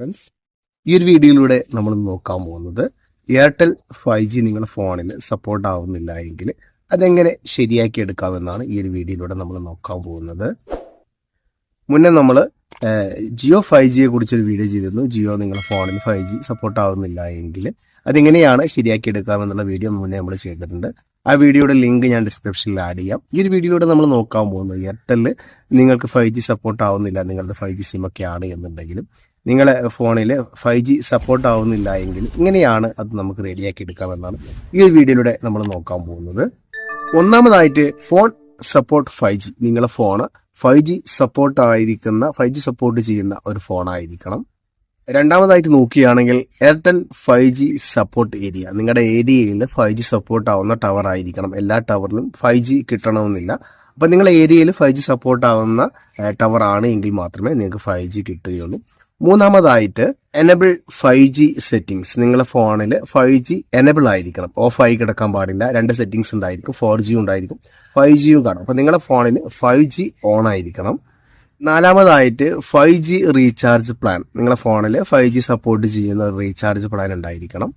Friends ഈ ഒരു വീഡിയോയിലൂടെ നമ്മൾ നോക്കാൻ പോകുന്നത് എയർടെൽ ഫൈവ് ജി നിങ്ങളുടെ ഫോണിൽ സപ്പോർട്ട് ആവുന്നില്ല എങ്കിൽ അതെങ്ങനെ ശരിയാക്കി എടുക്കാമെന്നാണ് ഈ ഒരു വീഡിയോയിലൂടെ നമ്മൾ നോക്കാൻ പോകുന്നത്. മുന്നേ നമ്മൾ ജിയോ ഫൈവ് ജിയെ കുറിച്ചൊരു വീഡിയോ ചെയ്തിരുന്നു. ജിയോ നിങ്ങളുടെ ഫോണിൽ ഫൈവ് ജി സപ്പോർട്ട് ആവുന്നില്ല എങ്കിൽ അതെങ്ങനെയാണ് ശരിയാക്കി എടുക്കാമെന്നുള്ള വീഡിയോ മുന്നേ നമ്മൾ ചെയ്തിട്ടുണ്ട്. ആ വീഡിയോയുടെ ലിങ്ക് ഞാൻ ഡിസ്ക്രിപ്ഷനിൽ ആഡ് ചെയ്യാം. ഈ ഒരു വീഡിയോയുടെ നമ്മൾ നോക്കാൻ പോകുന്നത് എയർടെൽ നിങ്ങൾക്ക് ഫൈവ് ജി സപ്പോർട്ട് ആവുന്നില്ല നിങ്ങളുടെ ഫൈവ് ജി സിം ഒക്കെ ആണ് എന്നുണ്ടെങ്കിലും നിങ്ങളുടെ ഫോണിൽ ഫൈവ് ജി സപ്പോർട്ട് ആവുന്നില്ല എങ്കിൽ ഇങ്ങനെയാണ് അത് നമുക്ക് റെഡിയാക്കി എടുക്കാമെന്നാണ് ഈ ഒരു വീഡിയോയിലൂടെ നമ്മൾ നോക്കാൻ പോകുന്നത്. ഒന്നാമതായിട്ട് ഫോൺ സപ്പോർട്ട് ഫൈവ് ജി നിങ്ങളുടെ ഫോൺ ഫൈവ് ജി സപ്പോർട്ട് ആയിരിക്കുന്ന ഫൈവ് ജി സപ്പോർട്ട് ചെയ്യുന്ന ഒരു ഫോൺ ആയിരിക്കണം. രണ്ടാമതായിട്ട് നോക്കുകയാണെങ്കിൽ Airtel five G support area. നിങ്ങളുടെ ഏരിയയിൽ ഫൈവ് ജി സപ്പോർട്ട് ആവുന്ന ടവർ ആയിരിക്കണം. എല്ലാ ടവറിലും ഫൈവ് ജി കിട്ടണമെന്നില്ല. അപ്പം നിങ്ങളുടെ ഏരിയയിൽ ഫൈവ് ജി സപ്പോർട്ട് ആവുന്ന ടവർ ആണ് എങ്കിൽ മാത്രമേ നിങ്ങൾക്ക് ഫൈവ് ജി കിട്ടുകയുള്ളൂ. മൂന്നാമതായിട്ട് എനബിൾ ഫൈവ് ജി സെറ്റിംഗ്സ് നിങ്ങളുടെ ഫോണിൽ ഫൈവ് ജി എനബിൾ ആയിരിക്കണം. ഓഫ് ആയി കിടക്കാൻ പാടില്ല. രണ്ട് സെറ്റിംഗ്സ് ഉണ്ടായിരിക്കും. ഫോർ ജി ഉണ്ടായിരിക്കും. ഫൈവ് ജിയും കാണും. അപ്പം നിങ്ങളുടെ ഫോണിൽ ഫൈവ് ജി ഓൺ ആയിരിക്കണം. നാലാമതായിട്ട് ഫൈവ് ജി റീചാർജ് പ്ലാൻ നിങ്ങളുടെ ഫോണിൽ ഫൈവ് ജി സപ്പോർട്ട് ചെയ്യുന്ന റീചാർജ് പ്ലാൻ ഉണ്ടായിരിക്കണം.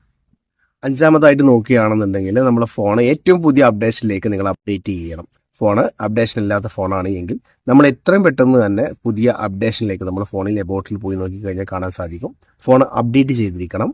അഞ്ചാമതായിട്ട് നോക്കുകയാണെന്നുണ്ടെങ്കിൽ നമ്മുടെ ഫോൺ ഏറ്റവും പുതിയ അപ്ഡേഷനിലേക്ക് നിങ്ങൾ അപ്ഡേറ്റ് ചെയ്യണം. ഫോണ് അപ്ഡേഷൻ ഇല്ലാത്ത ഫോണാണ് എങ്കിൽ നമ്മൾ എത്രയും പെട്ടെന്ന് തന്നെ പുതിയ അപ്ഡേഷനിലേക്ക് നമ്മുടെ ഫോണിൽ എബോട്ടിൽ പോയി നോക്കി കഴിഞ്ഞാൽ കാണാൻ സാധിക്കും. ഫോൺ അപ്ഡേറ്റ് ചെയ്തിരിക്കണം.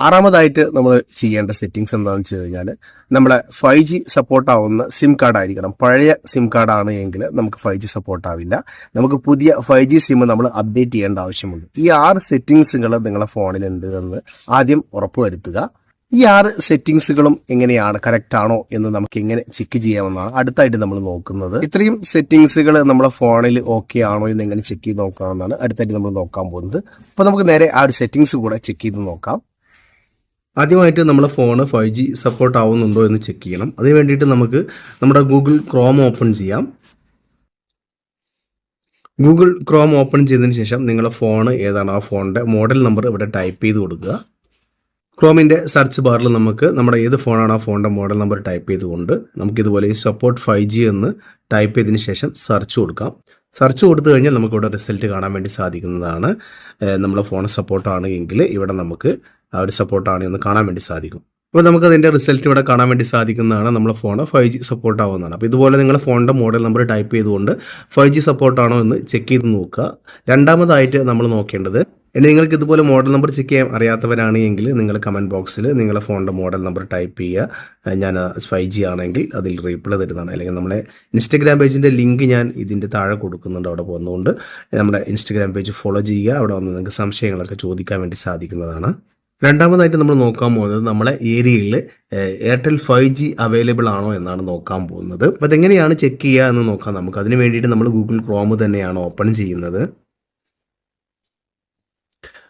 ആറാമതായിട്ട് നമ്മൾ ചെയ്യേണ്ട സെറ്റിങ്സ് എന്താണെന്ന് വെച്ച് കഴിഞ്ഞാൽ നമ്മുടെ ഫൈവ് ജി സപ്പോർട്ട് ആവുന്ന സിം കാർഡ് ആയിരിക്കണം. പഴയ സിം കാർഡാണ് എങ്കിൽ നമുക്ക് ഫൈവ് ജി സപ്പോർട്ട് ആവില്ല. നമുക്ക് പുതിയ ഫൈവ് ജി സിം നമ്മൾ അപ്ഡേറ്റ് ചെയ്യേണ്ട ആവശ്യമുണ്ട്. ഈ ആറ് സെറ്റിങ്സുകൾ നിങ്ങളുടെ ഫോണിൽ ഉണ്ട് എന്ന് ആദ്യം ഉറപ്പുവരുത്തുക. ഈ ആറ് സെറ്റിങ്സുകളും എങ്ങനെയാണ് കറക്റ്റ് ആണോ എന്ന് നമുക്ക് എങ്ങനെ ചെക്ക് ചെയ്യാമെന്നാണ് അടുത്തായിട്ട് നമ്മൾ നോക്കുന്നത്. ഇത്രയും സെറ്റിങ്സുകൾ നമ്മുടെ ഫോണിൽ ഓക്കെ ആണോ എന്ന് എങ്ങനെ ചെക്ക് ചെയ്ത് നോക്കാമെന്നാണ് അടുത്തായിട്ട് നമ്മൾ നോക്കാൻ പോകുന്നത്. അപ്പോൾ നമുക്ക് നേരെ ആ ഒരു സെറ്റിങ്സ് കൂടെ ചെക്ക് ചെയ്ത് നോക്കാം. ആദ്യമായിട്ട് നമ്മുടെ ഫോൺ ഫൈവ് ജി സപ്പോർട്ട് ആവുന്നുണ്ടോ എന്ന് ചെക്ക് ചെയ്യണം. അതിന് വേണ്ടിയിട്ട് നമുക്ക് നമ്മുടെ ഗൂഗിൾ ക്രോം ഓപ്പൺ ചെയ്യാം. ഗൂഗിൾ ക്രോം ഓപ്പൺ ചെയ്തതിന് ശേഷം നിങ്ങളുടെ ഫോൺ ഏതാണ്? ആ ഫോണിന്റെ മോഡൽ നമ്പർ ഇവിടെ ടൈപ്പ് ചെയ്ത് കൊടുക്കുക. ക്രോമിന്റെ സെർച്ച് ബാറിൽ നമുക്ക് നമ്മുടെ ഏത് ഫോണാണ് ആ ഫോണിന്റെ മോഡൽ നമ്പർ ടൈപ്പ് ചെയ്തുകൊണ്ട് നമുക്കിതുപോലെ ഈ സപ്പോർട്ട് ഫൈവ് ജി എന്ന് ടൈപ്പ് ചെയ്തതിന് ശേഷം സെർച്ച് കൊടുക്കാം. സെർച്ച് കൊടുത്തു കഴിഞ്ഞാൽ നമുക്കിവിടെ റിസൾട്ട് കാണാൻ വേണ്ടി സാധിക്കുന്നതാണ്. നമ്മുടെ ഫോൺ സപ്പോർട്ടാണ് എങ്കിൽ ഇവിടെ നമുക്ക് ആ ഒരു സപ്പോർട്ടാണ് എന്ന് കാണാൻ വേണ്ടി സാധിക്കും. അപ്പോൾ നമുക്ക് അതിന്റെ റിസൾട്ട് ഇവിടെ കാണാൻ വേണ്ടി സാധിക്കുന്നതാണ് നമ്മുടെ ഫോൺ ഫൈവ് ജി സപ്പോർട്ട് ആവുന്നതാണ് അപ്പോൾ ഇതുപോലെ നിങ്ങൾ ഫോണിന്റെ മോഡൽ നമ്പർ ടൈപ്പ് ചെയ്തുകൊണ്ട് ഫൈവ് ജി സപ്പോർട്ടാണോ എന്ന് ചെക്ക് ചെയ്ത് നോക്കുക. രണ്ടാമതായിട്ട് നമ്മൾ നോക്കേണ്ടത് ഇനി നിങ്ങൾക്ക് ഇതുപോലെ മോഡൽ നമ്പർ ചെക്ക് ചെയ്യാൻ അറിയാത്തവരാണ് എങ്കിൽ നിങ്ങൾ കമന്റ് ബോക്സിൽ നിങ്ങളുടെ ഫോണിന്റെ മോഡൽ നമ്പർ ടൈപ്പ് ചെയ്യുക. ഞാൻ ഫൈവ് ജി ആണെങ്കിൽ അതിൽ റീപ്ലൈ തരുന്നതാണ്. അല്ലെങ്കിൽ നമ്മുടെ ഇൻസ്റ്റഗ്രാം പേജിന്റെ ലിങ്ക് ഞാൻ ഇതിന്റെ താഴെ കൊടുക്കുന്നുണ്ട് അവിടെ പോകുന്നതുകൊണ്ട് നമ്മുടെ ഇൻസ്റ്റഗ്രാം പേജ് ഫോളോ ചെയ്യുക. അവിടെ വന്ന് നിങ്ങൾക്ക് സംശയങ്ങളൊക്കെ ചോദിക്കാൻ വേണ്ടി സാധിക്കുന്നതാണ്. രണ്ടാമതായിട്ട് നമ്മൾ നോക്കാൻ പോകുന്നത് നമ്മളെ ഏരിയയിൽ എയർടെൽ ഫൈവ് ജി അവൈലബിൾ ആണോ എന്നാണ് നോക്കാൻ പോകുന്നത്. അപ്പോൾ അതെങ്ങനെയാണ് ചെക്ക് ചെയ്യുക എന്ന് നോക്കാം നമുക്ക്. അതിന് വേണ്ടിയിട്ട് നമ്മൾ ഗൂഗിൾ ക്രോം തന്നെയാണ് ഓപ്പൺ ചെയ്യുന്നത്.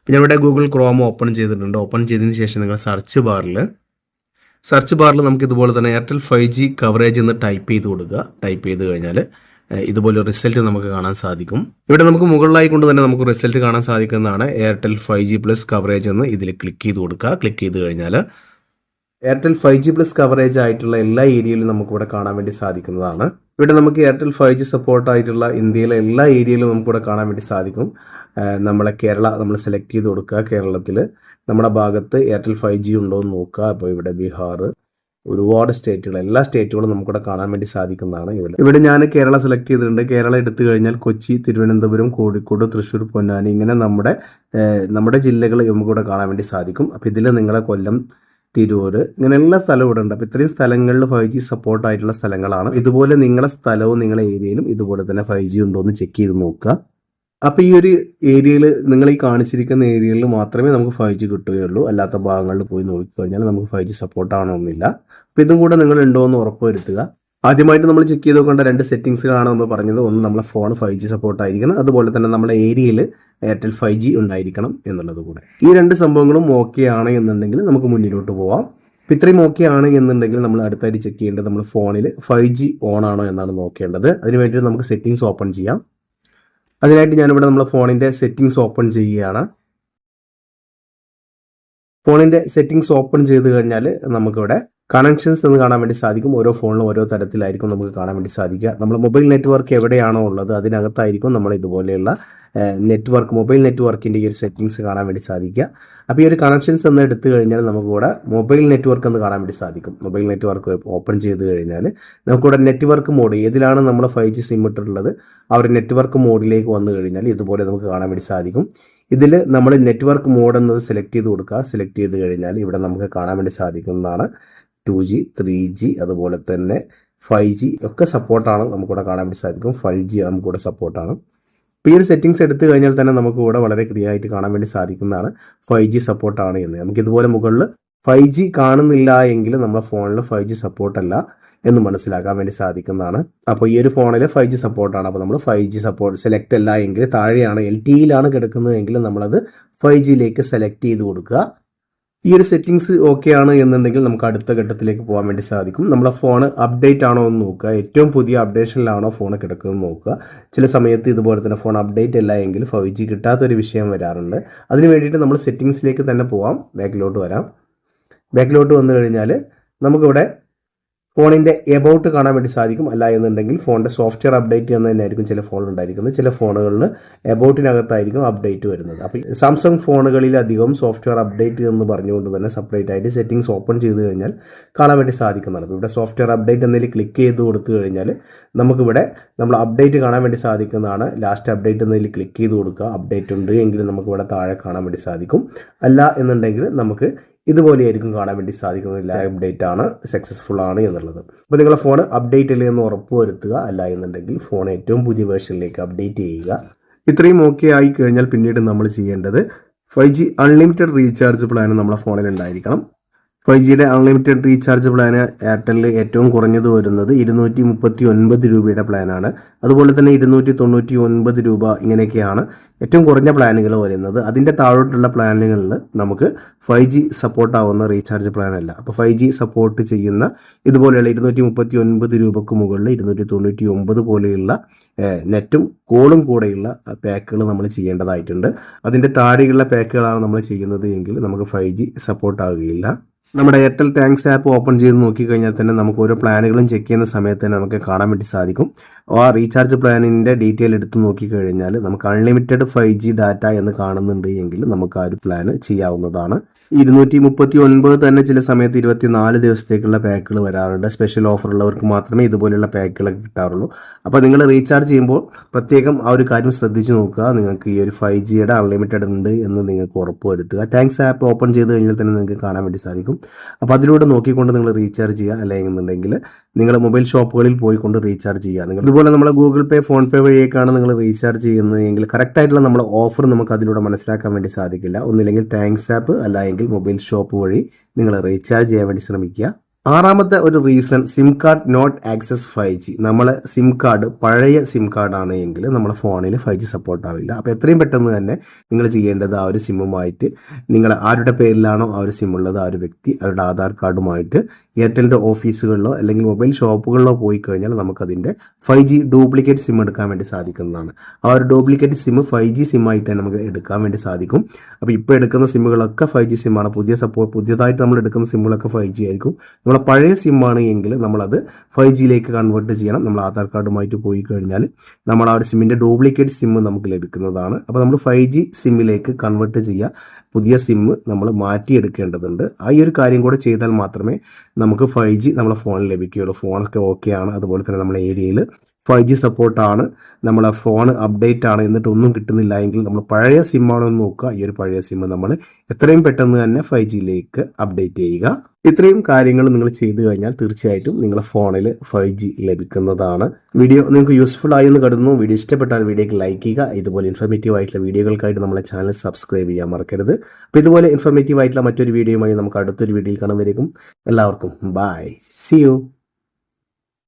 പിന്നെ ഇവിടെ ഗൂഗിൾ ക്രോം ഓപ്പൺ ചെയ്തിട്ടുണ്ട്. ഓപ്പൺ ചെയ്തതിന് ശേഷം നിങ്ങൾ സെർച്ച് ബാറിൽ സെർച്ച് ബാറിൽ നമുക്ക് ഇതുപോലെ തന്നെ എയർടെൽ ഫൈവ് ജി കവറേജ് എന്ന് ടൈപ്പ് ചെയ്ത് കൊടുക്കുക. ടൈപ്പ് ചെയ്ത് കഴിഞ്ഞാൽ ഇതുപോലെ റിസൾട്ട് നമുക്ക് കാണാൻ സാധിക്കും. ഇവിടെ നമുക്ക് മുകളിലായി കൊണ്ട് തന്നെ നമുക്ക് റിസൾട്ട് കാണാൻ സാധിക്കുന്നതാണ് Airtel five G plus coverage എന്ന് ഇതിൽ ക്ലിക്ക് ചെയ്ത് കൊടുക്കുക. ക്ലിക്ക് ചെയ്ത് കഴിഞ്ഞാൽ Airtel five G plus coverage ആയിട്ടുള്ള എല്ലാ ഏരിയയിലും നമുക്കിവിടെ കാണാൻ വേണ്ടി സാധിക്കുന്നതാണ്. ഇവിടെ നമുക്ക് എയർടെൽ ഫൈവ് ജി സപ്പോർട്ട് ആയിട്ടുള്ള ഇന്ത്യയിലെ എല്ലാ ഏരിയയിലും നമുക്കിവിടെ കാണാൻ വേണ്ടി സാധിക്കും. നമ്മളെ കേരള നമ്മൾ സെലക്ട് ചെയ്ത് കൊടുക്കുക കേരളത്തിൽ നമ്മുടെ ഭാഗത്ത് എയർടെൽ ഫൈവ് ജി ഉണ്ടോ എന്ന് നോക്കുക. അപ്പോൾ ഇവിടെ ബീഹാർ ഒരുപാട് സ്റ്റേറ്റുകൾ എല്ലാ സ്റ്റേറ്റുകളും നമുക്കിവിടെ കാണാൻ വേണ്ടി സാധിക്കുന്നതാണ് ഇതിൽ. ഇവിടെ ഞാൻ കേരള സെലക്ട് ചെയ്തിട്ടുണ്ട്. കേരള എടുത്തു കഴിഞ്ഞാൽ കൊച്ചി തിരുവനന്തപുരം കോഴിക്കോട് തൃശ്ശൂർ പൊന്നാനി ഇങ്ങനെ നമ്മുടെ നമ്മുടെ ജില്ലകൾ നമുക്കിവിടെ കാണാൻ വേണ്ടി സാധിക്കും. അപ്പോൾ ഇതിൽ നിങ്ങളെ കൊല്ലം തിരൂർ ഇങ്ങനെ എല്ലാ സ്ഥലവും ഇവിടെ ഉണ്ട്. അപ്പോൾ ഇത്രയും സ്ഥലങ്ങളിൽ ഫൈവ് ജി സപ്പോർട്ട് ആയിട്ടുള്ള സ്ഥലങ്ങളാണ്. ഇതുപോലെ നിങ്ങളുടെ സ്ഥലവും നിങ്ങളുടെ ഏരിയയിലും ഇതുപോലെ തന്നെ ഫൈവ് ജി ഉണ്ടോ എന്ന് ചെക്ക് ചെയ്ത് നോക്കുക. അപ്പോൾ ഈ ഒരു ഏരിയയിൽ നിങ്ങൾ ഈ കാണിച്ചിരിക്കുന്ന ഏരിയയിൽ മാത്രമേ നമുക്ക് ഫൈവ് ജി കിട്ടുകയുള്ളൂ. അല്ലാത്ത ഭാഗങ്ങളിൽ പോയി നോക്കിക്കഴിഞ്ഞാൽ നമുക്ക് ഫൈവ് ജി സപ്പോർട്ട് ആവണമെന്നില്ല. അപ്പോൾ ഇതും കൂടെ നിങ്ങൾ ഉണ്ടോ എന്ന് ഉറപ്പ് വരുത്തുക ആദ്യമായിട്ട് നമ്മൾ ചെക്ക് ചെയ്ത് നോക്കേണ്ട രണ്ട് സെറ്റിംഗ്സുകളാണ് നമ്മൾ പറഞ്ഞത്. ഒന്ന് നമ്മളെ ഫോൺ ഫൈവ് ജി സപ്പോർട്ട് ആയിരിക്കണം. അതുപോലെ തന്നെ നമ്മുടെ ഏരിയയിൽ എയർടെൽ ഫൈവ് ജി ഉണ്ടായിരിക്കണം എന്നുള്ളത് കൂടെ. ഈ രണ്ട് സംഭവങ്ങളും ഓക്കെ ആണ് എന്നുണ്ടെങ്കിൽ നമുക്ക് മുന്നിലോട്ട് പോവാം. ഇപ്പം ഇത്രയും ഓക്കെ ആണ് എന്നുണ്ടെങ്കിൽ നമ്മൾ അടുത്തായിട്ട് ചെക്ക് ചെയ്യേണ്ടത് നമ്മൾ ഫോണിൽ ഫൈവ് ജി ഓൺ ആണോ എന്നാണ് നോക്കേണ്ടത്. അതിനുവേണ്ടി നമുക്ക് സെറ്റിങ്സ് ഓപ്പൺ ചെയ്യാം. അതിനായിട്ട് ഞാനിവിടെ നമ്മുടെ ഫോണിന്റെ സെറ്റിങ്സ് ഓപ്പൺ ചെയ്യുകയാണ്. ഫോണിന്റെ സെറ്റിങ്സ് ഓപ്പൺ ചെയ്ത് കഴിഞ്ഞാൽ നമുക്കിവിടെ കണക്ഷൻസ് എന്ന് കാണാൻ വേണ്ടി സാധിക്കും. ഓരോ ഫോണിലും ഓരോ തരത്തിലായിരിക്കും നമുക്ക് കാണാൻ വേണ്ടി സാധിക്കുക. നമ്മൾ മൊബൈൽ നെറ്റ്വർക്ക് എവിടെയാണോ ഉള്ളത് അതിനകത്തായിരിക്കും നമ്മൾ ഇതുപോലെയുള്ള നെറ്റ്വർക്ക് മൊബൈൽ നെറ്റ്വർക്കിന്റെ ഈ ഒരു സെറ്റിങ്സ് കാണാൻ വേണ്ടി സാധിക്കുക. അപ്പോൾ ഈ ഒരു കണക്ഷൻസ് എന്ന് എടുത്തു കഴിഞ്ഞാൽ നമുക്കിവിടെ മൊബൈൽ നെറ്റ്വർക്ക് എന്ന് കാണാൻ വേണ്ടി സാധിക്കും. മൊബൈൽ നെറ്റ്വർക്ക് ഓപ്പൺ ചെയ്ത് കഴിഞ്ഞാൽ നമുക്കിവിടെ നെറ്റ്വർക്ക് മോഡ് ഏതിലാണ് നമ്മൾ ഫൈവ് ജി സിം ഇട്ടിട്ടുള്ളത് ആ ഒരു നെറ്റ്വർക്ക് മോഡിലേക്ക് വന്നു കഴിഞ്ഞാൽ ഇതുപോലെ നമുക്ക് കാണാൻ വേണ്ടി സാധിക്കും. ഇതിൽ നമ്മൾ നെറ്റ്വർക്ക് മോഡ് എന്നത് സെലക്ട് ചെയ്ത് കൊടുക്കുക. സെലക്ട് ചെയ്ത് കഴിഞ്ഞാൽ ഇവിടെ നമുക്ക് കാണാൻ വേണ്ടി സാധിക്കുന്നതാണ് ടു ജി ത്രീ ജി അതുപോലെ തന്നെ ഫൈവ് ജി ഒക്കെ സപ്പോർട്ടാണ് നമുക്കിവിടെ കാണാൻ വേണ്ടി സാധിക്കും. ഫൈവ് ജി നമുക്കിവിടെ സപ്പോർട്ടാണ് ഇപ്പോൾ ഈ ഒരു സെറ്റിങ്സ് എടുത്തു കഴിഞ്ഞാൽ തന്നെ നമുക്ക് ഇവിടെ വളരെ ക്ലിയർ ആയിട്ട് കാണാൻ വേണ്ടി സാധിക്കുന്നതാണ് ഫൈവ് ജി സപ്പോർട്ടാണ് എന്ന്. നമുക്ക് ഇതുപോലെ മുകളിൽ ഫൈവ് ജി കാണുന്നില്ല എങ്കിൽ നമ്മുടെ ഫോണിൽ ഫൈവ് ജി സപ്പോർട്ടല്ല എന്ന് മനസ്സിലാക്കാൻ വേണ്ടി സാധിക്കുന്നതാണ്. അപ്പോൾ ഈ ഒരു ഫോണിൽ ഫൈവ് ജി സപ്പോർട്ടാണ് അപ്പോൾ നമ്മൾ ഫൈവ് ജി സപ്പോർട്ട് സെലക്ട് അല്ല എങ്കിൽ താഴെയാണ് എൽ ടിയിലാണ് കിടക്കുന്നതെങ്കിൽ നമ്മളത് ഫൈവ് ജിയിലേക്ക് സെലക്ട് ചെയ്ത് കൊടുക്കുക. ഈ ഒരു സെറ്റിങ്സ് ഓക്കെ ആണ് എന്നുണ്ടെങ്കിൽ നമുക്ക് അടുത്ത ഘട്ടത്തിലേക്ക് പോകാൻ വേണ്ടി സാധിക്കും. നമ്മുടെ ഫോൺ അപ്ഡേറ്റ് ആണോ എന്ന് നോക്കുക. ഏറ്റവും പുതിയ അപ്ഡേഷനിലാണോ ഫോൺ കിടക്കുന്നത് നോക്കുക. ചില സമയത്ത് ഇതുപോലെ തന്നെ ഫോൺ അപ്ഡേറ്റ് അല്ല എങ്കിൽ ഫൈവ് ജി കിട്ടാത്തൊരു വിഷയം വരാറുണ്ട്. അതിന് വേണ്ടിയിട്ട് നമ്മൾ സെറ്റിംഗ്സിലേക്ക് തന്നെ പോവാം. ബാക്കിലോട്ട് വരാം. ബാക്കിലോട്ട് വന്നു കഴിഞ്ഞാൽ നമുക്കിവിടെ ഫോണിന്റെ എബൌട്ട് കാണാൻ വേണ്ടി സാധിക്കും. അല്ല എന്നുണ്ടെങ്കിൽ ഫോണിന്റെ സോഫ്റ്റ്വെയർ അപ്ഡേറ്റ് എന്ന് തന്നെയായിരിക്കും ചില ഫോൺ ഉണ്ടായിരിക്കുന്നത് ചില ഫോണുകളിൽ എബൌട്ടിനകത്തായിരിക്കും അപ്ഡേറ്റ് വരുന്നത്. അപ്പോൾ സാംസങ് ഫോണുകളിൽ അധികം സോഫ്റ്റ്വെയർ അപ്ഡേറ്റ് എന്ന് പറഞ്ഞുകൊണ്ട് തന്നെ സെപ്പറേറ്റ് ആയിട്ട് സെറ്റിംഗ്സ് ഓപ്പൺ ചെയ്ത് കഴിഞ്ഞാൽ കാണാൻ വേണ്ടി സാധിക്കുന്നതാണ്. അപ്പോൾ ഇവിടെ സോഫ്റ്റ്വെയർ അപ്ഡേറ്റ് എന്നതിൽ ക്ലിക്ക് ചെയ്ത് കൊടുത്തു കഴിഞ്ഞാൽ നമുക്കിവിടെ നമ്മൾ അപ്ഡേറ്റ് കാണാൻ വേണ്ടി സാധിക്കുന്നതാണ്. ലാസ്റ്റ് അപ്ഡേറ്റ് എന്നതിൽ ക്ലിക്ക് ചെയ്ത് കൊടുക്കുക. അപ്ഡേറ്റ് ഉണ്ട് എങ്കിൽ നമുക്കിവിടെ താഴെ കാണാൻ വേണ്ടി സാധിക്കും. അല്ല എന്നുണ്ടെങ്കിൽ നമുക്ക് ഇതുപോലെയായിരിക്കും കാണാൻ വേണ്ടി സാധിക്കുന്നത്. എല്ലാ അപ്ഡേറ്റ് ആണ് സക്സസ്ഫുൾ ആണ് എന്നുള്ളത്. അപ്പോൾ നിങ്ങളുടെ ഫോൺ അപ്ഡേറ്റ് ഇല്ലെന്ന് ഉറപ്പ് വരുത്തുക അല്ല എന്നുണ്ടെങ്കിൽ ഫോൺ ഏറ്റവും പുതിയ വേർഷനിലേക്ക് അപ്ഡേറ്റ് ചെയ്യുക. ഇത്രയും ഓക്കെ ആയി കഴിഞ്ഞാൽ പിന്നീട് നമ്മൾ ചെയ്യേണ്ടത് five G unlimited recharge plan നമ്മുടെ ഫോണിൽ ഉണ്ടായിരിക്കണം. ഫൈവ് ജിയുടെ അൺലിമിറ്റഡ് റീചാർജ് പ്ലാന് എയർടെല്ലിൽ ഏറ്റവും കുറഞ്ഞത് വരുന്നത് ഇരുന്നൂറ്റി മുപ്പത്തി ഒൻപത് രൂപയുടെ പ്ലാനാണ്. അതുപോലെ തന്നെ ഇരുന്നൂറ്റി തൊണ്ണൂറ്റി ഒൻപത് രൂപ ഇങ്ങനെയൊക്കെയാണ് ഏറ്റവും കുറഞ്ഞ പ്ലാനുകൾ വരുന്നത്. അതിന്റെ താഴോട്ടുള്ള പ്ലാനുകളിൽ നമുക്ക് ഫൈവ് ജി സപ്പോർട്ടാവുന്ന റീചാർജ് പ്ലാനല്ല. അപ്പോൾ ഫൈവ് ജി സപ്പോർട്ട് ചെയ്യുന്ന ഇതുപോലെയുള്ള ഇരുന്നൂറ്റി മുപ്പത്തി ഒൻപത് രൂപക്ക് മുകളിൽ ഇരുന്നൂറ്റി തൊണ്ണൂറ്റി ഒമ്പത് പോലെയുള്ള നെറ്റും കോളും കൂടെയുള്ള പാക്കുകൾ നമ്മൾ ചെയ്യേണ്ടതായിട്ടുണ്ട്. അതിന്റെ താഴെയുള്ള പാക്കുകളാണ് നമ്മൾ ചെയ്യുന്നത് എങ്കിൽ നമുക്ക് ഫൈവ് ജി സപ്പോർട്ടാവുകയില്ല നമ്മുടെ എയർടെൽ താങ്ക്സ് ആപ്പ് ഓപ്പൺ ചെയ്ത് നോക്കിക്കഴിഞ്ഞാൽ തന്നെ നമുക്ക് ഓരോ പ്ലാനുകളും ചെക്ക് ചെയ്യുന്ന സമയത്ത് തന്നെ നമുക്ക് കാണാൻ വേണ്ടി സാധിക്കും. ആ റീചാർജ് പ്ലാനിന്റെ ഡീറ്റെയിൽ എടുത്ത് നോക്കിക്കഴിഞ്ഞാൽ നമുക്ക് അൺലിമിറ്റഡ് ഫൈവ് ഡാറ്റ എന്ന് കാണുന്നുണ്ട് എങ്കിൽ നമുക്ക് ആ ഒരു പ്ലാന് ചെയ്യാവുന്നതാണ്. ഇരുന്നൂറ്റി മുപ്പത്തി ഒൻപത് തന്നെ ചില സമയത്ത് ഇരുപത്തിനാല് ദിവസത്തേക്കുള്ള പാക്കുകൾ വരാറുണ്ട്. സ്പെഷ്യൽ ഓഫർ ഉള്ളവർക്ക് മാത്രമേ ഇതുപോലെയുള്ള പാക്കുകളൊക്കെ കിട്ടാറുള്ളൂ. അപ്പോൾ നിങ്ങൾ റീചാർജ് ചെയ്യുമ്പോൾ പ്രത്യേകം ആ ഒരു കാര്യം ശ്രദ്ധിച്ച് നോക്കുക. നിങ്ങൾക്ക് ഈ ഒരു ഫൈവ് ജിയുടെ അൺലിമിറ്റഡ് ഉണ്ട് എന്ന് നിങ്ങൾക്ക് ഉറപ്പ് വരുത്തുക താങ്ക്സ് ആപ്പ് ഓപ്പൺ ചെയ്ത് കഴിഞ്ഞാൽ തന്നെ നിങ്ങൾക്ക് കാണാൻ വേണ്ടി സാധിക്കും. അപ്പോൾ അതിലൂടെ നോക്കിക്കൊണ്ട് നിങ്ങൾ റീചാർജ് ചെയ്യുക അല്ലെങ്കിൽ നിങ്ങൾ മൊബൈൽ ഷോപ്പുകളിൽ പോയിക്കൊണ്ട് റീചാർജ് ചെയ്യുക. നിങ്ങൾ ഇതുപോലെ നമ്മൾ ഗൂഗിൾ പേ ഫോൺ പേ വഴിയേക്കാണ് നിങ്ങൾ റീചാർജ് ചെയ്യുന്നത് എങ്കിൽ കറക്റ്റായിട്ടുള്ള നമ്മുടെ ഓഫർ നമുക്ക് അതിലൂടെ മനസ്സിലാക്കാൻ വേണ്ടി സാധിക്കില്ല. ഒന്നില്ലെങ്കിൽ താങ്ക്സ് ആപ്പ് അല്ലെങ്കിൽ മൊബൈൽ ഷോപ്പ് വഴി നിങ്ങൾ റീചാർജ് ചെയ്യാൻ വേണ്ടി ശ്രമിക്കുക. ആറാമത്തെ ഒരു reason SIM card not access five G നമ്മൾ സിം കാർഡ് പഴയ സിം കാർഡാണ് എങ്കിൽ നമ്മുടെ ഫോണിൽ ഫൈവ് ജി സപ്പോർട്ട് ആവില്ല. അപ്പോൾ എത്രയും പെട്ടെന്ന് തന്നെ നിങ്ങൾ ചെയ്യേണ്ടത് ആ ഒരു സിമ്മുമായിട്ട് നിങ്ങൾ ആരുടെ പേരിലാണോ ആ ഒരു സിം ഉള്ളത് ആ ഒരു വ്യക്തി അവരുടെ ആധാർ കാർഡുമായിട്ട് എയർടെലിന്റെ ഓഫീസുകളിലോ അല്ലെങ്കിൽ മൊബൈൽ ഷോപ്പുകളിലോ പോയി കഴിഞ്ഞാൽ നമുക്കതിന്റെ ഫൈവ് ജി ഡ്യൂപ്ലിക്കേറ്റ് സിം എടുക്കാൻ വേണ്ടി സാധിക്കുന്നതാണ്. ആ ഒരു ഡ്യൂപ്ലിക്കേറ്റ് സിം ഫൈവ് ജി സിമ്മായിട്ട് നമുക്ക് എടുക്കാൻ വേണ്ടി സാധിക്കും. അപ്പോൾ ഇപ്പോൾ എടുക്കുന്ന സിമ്മുകളൊക്കെ ഫൈവ് ജി സിമ്മാണ് പുതിയ സപ്പോർട്ട് പുതിയതായിട്ട് നമ്മൾ എടുക്കുന്ന സിമ്മുകളൊക്കെ ഫൈവ് ജി ആയിരിക്കും. നമ്മളെ പഴയ സിമ്മാണ് എങ്കിൽ നമ്മളത് ഫൈവ് ജിയിലേക്ക് കൺവേർട്ട് ചെയ്യണം. നമ്മൾ ആധാർ കാർഡുമായിട്ട് പോയി കഴിഞ്ഞാൽ നമ്മൾ ആ ഒരു സിമ്മിന്റെ ഡ്യൂപ്ലിക്കേറ്റ് സിമ്മ് നമുക്ക് ലഭിക്കുന്നതാണ്. അപ്പോൾ നമ്മൾ ഫൈവ് ജി സിമ്മിലേക്ക് കൺവേർട്ട് ചെയ്യുക. പുതിയ സിമ്മ് നമ്മൾ മാറ്റിയെടുക്കേണ്ടതുണ്ട്. ആ ഈ ഒരു കാര്യം കൂടെ ചെയ്താൽ മാത്രമേ നമുക്ക് ഫൈവ് ജി നമ്മളെ ഫോണിൽ ലഭിക്കുകയുള്ളൂ. ഫോണൊക്കെ ഓക്കെയാണ്. അതുപോലെ തന്നെ നമ്മുടെ ഏരിയയിൽ ഫൈവ് ജി സപ്പോർട്ടാണ് നമ്മളെ ഫോൺ അപ്ഡേറ്റ് ആണ് എന്നിട്ട് ഒന്നും കിട്ടുന്നില്ല എങ്കിൽ നമ്മൾ പഴയ സിമ്മാണോ എന്ന് നോക്കുക. ഈ ഒരു പഴയ സിം നമ്മൾ എത്രയും പെട്ടെന്ന് തന്നെ ഫൈവ് ജിയിലേക്ക് അപ്ഡേറ്റ് ചെയ്യുക. ഇത്രയും കാര്യങ്ങൾ നിങ്ങൾ ചെയ്തു കഴിഞ്ഞാൽ തീർച്ചയായിട്ടും നിങ്ങളുടെ ഫോണിൽ ഫൈവ് ജി ലഭിക്കുന്നതാണ്. വീഡിയോ നിങ്ങൾക്ക് യൂസ്ഫുൾ ആയി എന്ന് കരുതുന്നു. വീഡിയോ ഇഷ്ടപ്പെട്ടാൽ വീഡിയോക്ക് ലൈക്ക് ചെയ്യുക. ഇതുപോലെ ഇൻഫോർമേറ്റീവ് ആയിട്ടുള്ള വീഡിയോകൾക്കായിട്ട് നമ്മളെ ചാനൽ സബ്സ്ക്രൈബ് ചെയ്യാൻ മറക്കരുത്. അപ്പോൾ ഇതുപോലെ ഇൻഫോർമേറ്റീവ് ആയിട്ടുള്ള മറ്റൊരു വീഡിയോയുമായി നമുക്ക് അടുത്തൊരു വീഡിയോയിൽ കാണാൻ വരും എല്ലാവർക്കും ബൈ സി യു